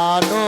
I know.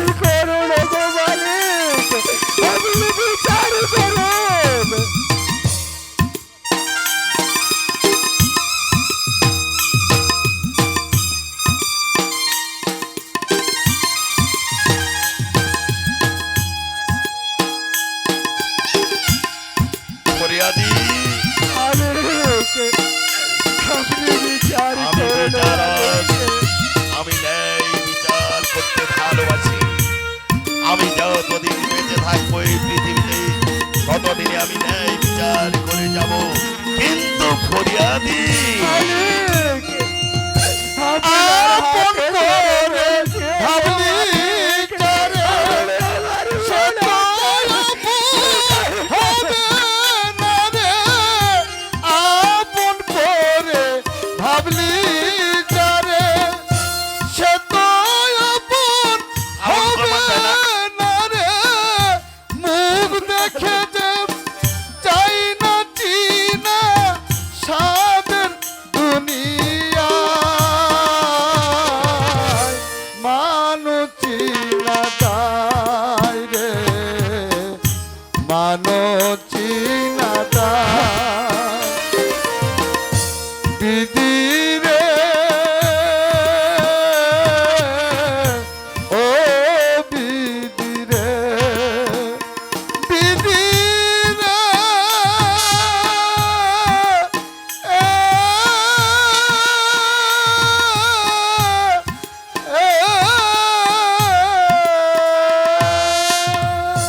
দিয়া দি আমি ন্যায় বিচার করতে ভালোবাসি। আমি যতদিন বেঁচে থাকব এই পৃথিবীতে, ততদিনে আমি ন্যায় বিচার করে যাব। কিন্তু ফরিয়াদি বিদির